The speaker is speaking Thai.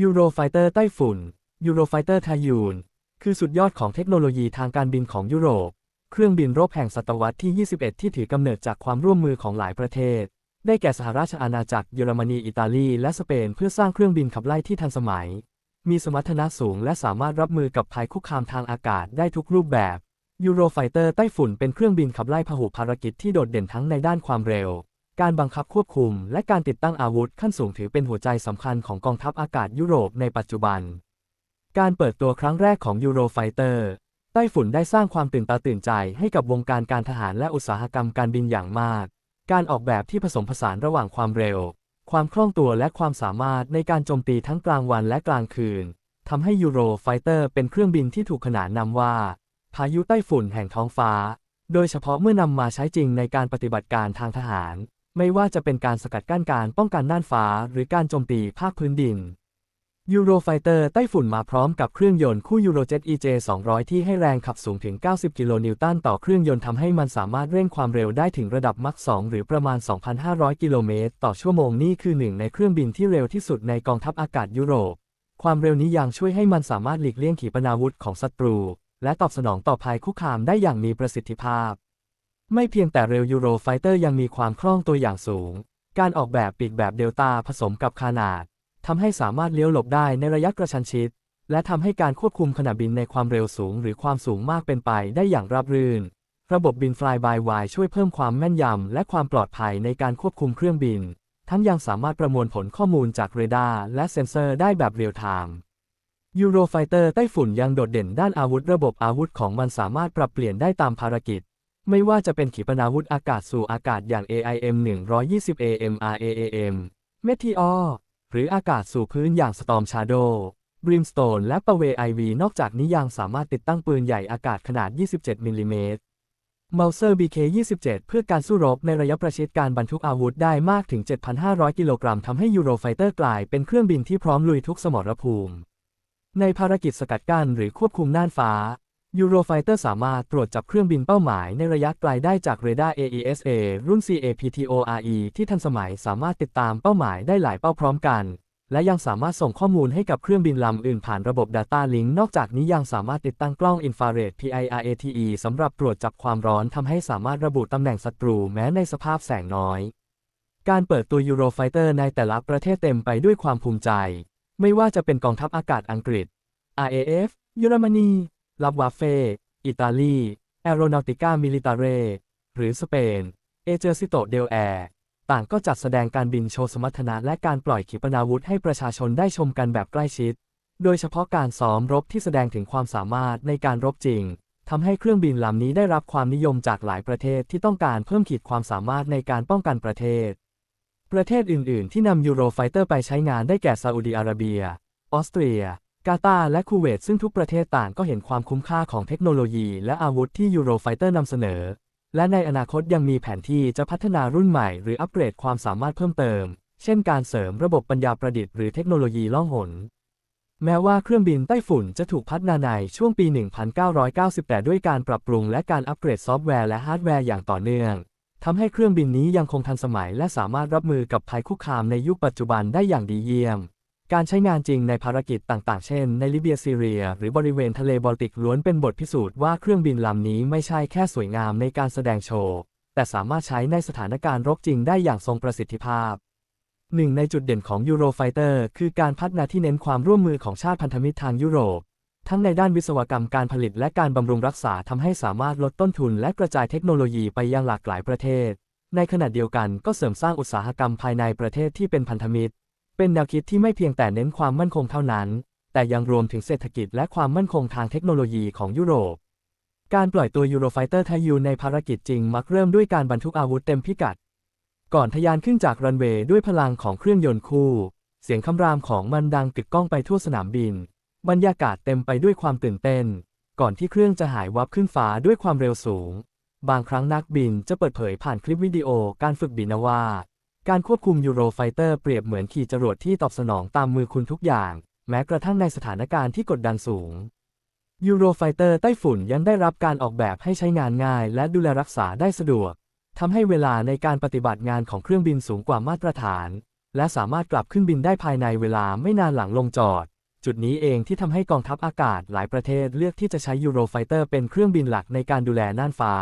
ยูโรไฟเตอร์ไต้ฝุ่นยูโรไฟเตอร์ไทยูนคือสุดยอดของเทคโนโลยีทางการบินของยุโรป เครื่องบินรบแห่งศตวรรษที่ 21 ที่ถือกำเนิดจากความร่วมมือของหลายประเทศ ได้แก่สหราชอาณาจักรเยอรมนี อิตาลี และสเปน เพื่อสร้างเครื่องบินขับไล่ที่ทันสมัย มีสมรรถนะสูงและสามารถรับมือกับภัยคุกคามทางอากาศได้ทุกรูปแบบยูโรไฟเตอร์ไต้ฝุ่นเป็นเครื่องบินขับไล่พหุภารกิจที่โดดเด่นทั้งในด้านความเร็ว การบังคับควบคุม และการติดตั้งอาวุธขั้นสูงถือเป็นหัวใจสำคัญของกองทัพอากาศยุโรปในปัจจุบัน การเปิดตัวครั้งแรกของยูโรไฟเตอร์ไต้ฝุ่นได้สร้างความตื่นตาตื่นใจให้กับวงการการทหารและอุตสาหกรรมการบินอย่างมาก การออกแบบที่ผสมผสานระหว่างความเร็ว ความคล่องตัวและความสามารถในการโจมตีทั้งกลางวันและกลางคืนทำให้ยูโรไฟเตอร์เป็นเครื่องบินที่ถูกขนานนามว่า พายุไต้ฝุ่นแห่งท้องฟ้า โดยเฉพาะเมื่อนำมาใช้จริงในการปฏิบัติการทางทหาร ไม่ว่าจะเป็นการสกัดกั้นการป้องกันน่านฟ้า หรือการโจมตีภาคพื้นดินยูโรไฟเตอร์ไต้ฝุ่นมาพร้อมกับเครื่องยนต์คู่ยูโรเจ็ต EJ 200 ที่ให้แรงขับสูงถึง 90 กิโลนิวตันต่อเครื่องยนต์ทำให้มันสามารถเร่งความเร็วได้ถึงระดับมัก2หรือประมาณ 2,500 กิโลเมตร ต่อชั่วโมงนี่คือหนึ่งในเครื่องบินที่เร็วที่สุดในกองทัพอากาศยุโรป ความเร็วนี้ยังช่วยให้มันสามารถหลีกเลี่ยงขีปนาวุธของศัตรู และตอบสนองต่อภัยคุกคามได้อย่างมีประสิทธิภาพ ไม่เพียงแต่เร็วยูโรไฟเตอร์ยังมีความคล่องตัวอย่างสูง การออกแบบปีกแบบเดลต้าผสมกับขนาดทำให้สามารถเลี้ยวหลบได้ในระยะกระชันชิด และทำให้การควบคุมขณะบินในความเร็วสูงหรือความสูงมากเป็นไปได้อย่างราบรื่น ระบบบิน Fly by Wire ช่วยเพิ่มความแม่นยำและความปลอดภัยในการควบคุมเครื่องบิน ทั้งยังสามารถประมวลผลข้อมูลจากเรดาร์และเซ็นเซอร์ได้แบบเรียลไทม์ยูโรไฟเตอร์ไต้ฝุ่นยังโดดเด่นด้านอาวุธระบบอาวุธของมันสามารถปรับเปลี่ยนได้ตามภารกิจ ไม่ว่าจะเป็นขีปนาวุธอากาศสู่อากาศอย่าง AIM 120 AMRAAM Meteor หรืออากาศสู่พื้นอย่าง Storm Shadow Brimstone และ p a w a y IV นอกจากนี้ยังสามารถติดตั้งปืนใหญ่อากาศขนาด 27 มิลลิเมตร Mauser BK-27 เพื่อการสู้รบในระยะประชิดการบรรทุกอาวุธได้มากถึง 7,500 กิโลกรัมทำให้ยูโรไฟเตอร์กลายเป็นเครื่องบินที่พร้อมลุยทุกสมรภูมิ ในภารกิจสกัดกั้นหรือควบคุมน่านฟ้า ยูโรไฟเตอร์สามารถตรวจจับเครื่องบินเป้าหมายในระยะไกลได้จากเรดาร์ AESA รุ่น CAPTORE ที่ทันสมัยสามารถติดตามเป้าหมายได้หลายเป้าพร้อมกัน และยังสามารถส่งข้อมูลให้กับเครื่องบินลำอื่นผ่านระบบ Data Link นอกจากนี้ยังสามารถติดตั้งกล้องอินฟราเรด PIRATE สำหรับตรวจจับความร้อนทำให้สามารถระบุตำแหน่งศัตรูแม้ในสภาพแสงน้อย การเปิดตัวยูโรไฟเตอร์ในแต่ละประเทศเต็มไปด้วยความภูมิใจ ไม่ว่าจะเป็นกองทัพอากาศอังกฤษ RAF เยอรมนี ลับวาเฟอิตาลีแอโรนอติก้ามิลิตาเร หรือสเปน เอเจอร์ซิโตเดลแอร์ ต่างก็จัดแสดงการบินโชว์สมรรถนะและการปล่อยขีปนาวุธให้ประชาชนได้ชมกันแบบใกล้ชิด โดยเฉพาะการซ้อมรบที่แสดงถึงความสามารถในการรบจริงทำให้เครื่องบินลำนี้ได้รับความนิยมจากหลายประเทศที่ต้องการเพิ่มขีดความสามารถในการป้องกันประเทศ ประเทศอื่น ๆ ที่นำยูโรไฟเตอร์ไปใช้งานได้แก่ซาอุดิอาระเบีย ออสเตรีย กาตาร์และคูเวตซึ่งทุกประเทศต่างก็เห็นความคุ้มค่าของเทคโนโลยี และอาวุธที่ยูโรไฟเตอร์นำเสนอ และในอนาคตยังมีแผนที่จะพัฒนารุ่นใหม่หรืออัปเกรดความสามารถเพิ่มเติม เช่นการเสริมระบบปัญญาประดิษฐ์หรือเทคโนโลยีล่องหน แม้ว่าเครื่องบินไต้ฝุ่นจะถูกพัฒนาในช่วงปี 1998 ด้วยการปรับปรุงและการอัปเกรดซอฟต์แวร์และฮาร์ดแวร์อย่างต่อเนื่องทำให้เครื่องบินนี้ยังคงทันสมัยและสามารถรับมือกับภัยคุกคามในยุคปัจจุบันได้อย่างดีเยี่ยม การใช้งานจริงในภารกิจต่างๆ เช่น ในลิเบียซีเรีย หรือบริเวณทะเลบอลติกล้วนเป็นบทพิสูจน์ว่าเครื่องบินลำนี้ไม่ใช่แค่สวยงามในการแสดงโชว์ แต่สามารถใช้ในสถานการณ์รบจริงได้อย่างทรงประสิทธิภาพหนึ่งในจุดเด่นของยูโรไฟเตอร์คือการพัฒนาที่เน้นความร่วมมือของชาติพันธมิตรทางยุโรป ทั้งในด้านวิศวกรรมการผลิตและการบำรุงรักษาทำให้สามารถลดต้นทุนและกระจายเทคโนโลยีไปยังหลากหลายประเทศ ในขณะเดียวกันก็เสริมสร้างอุตสาหกรรมภายในประเทศที่เป็นพันธมิตร เป็นแนวคิดที่ไม่เพียงแต่เน้นความมั่นคงเท่านั้น แต่ยังรวมถึงเศรษฐกิจและความมั่นคงทางเทคโนโลยีของยุโรป การปล่อยตัวยูโรไฟเตอร์ไทยูในภารกิจจริงมักเริ่มด้วยการบรรทุกอาวุธเต็มพิกัด ก่อนทะยานขึ้นจากรันเวย์ด้วยพลังของเครื่องยนต์คู่ เสียงคำรามของมันดังกึกก้องไปทั่วสนามบิน บรรยากาศเต็มไปด้วยความตื่นเต้น ก่อนที่เครื่องจะหายวับขึ้นฟ้าด้วยความเร็วสูง บางครั้งนักบินจะเปิดเผยผ่านคลิปวิดีโอการฝึกบินว่า การควบคุมยูโรไฟเตอร์เปรียบเหมือนขี่จรวดที่ตอบสนองตามมือคุณทุกอย่าง แม้กระทั่งในสถานการณ์ที่กดดันสูงยูโรไฟเตอร์ไต้ฝุ่นยังได้รับการออกแบบให้ใช้งานง่าย และดูแลรักษาได้สะดวกทำให้เวลาในการปฏิบัติงานของเครื่องบินสูงกว่ามาตรฐาน และสามารถกลับขึ้นบินได้ภายในเวลาไม่นานหลังลงจอด จุดนี้เองที่ทำให้กองทัพอากาศหลายประเทศเลือกที่จะใช้ Eurofighter เป็นเครื่องบินหลักในการดูแลน่านฟ้า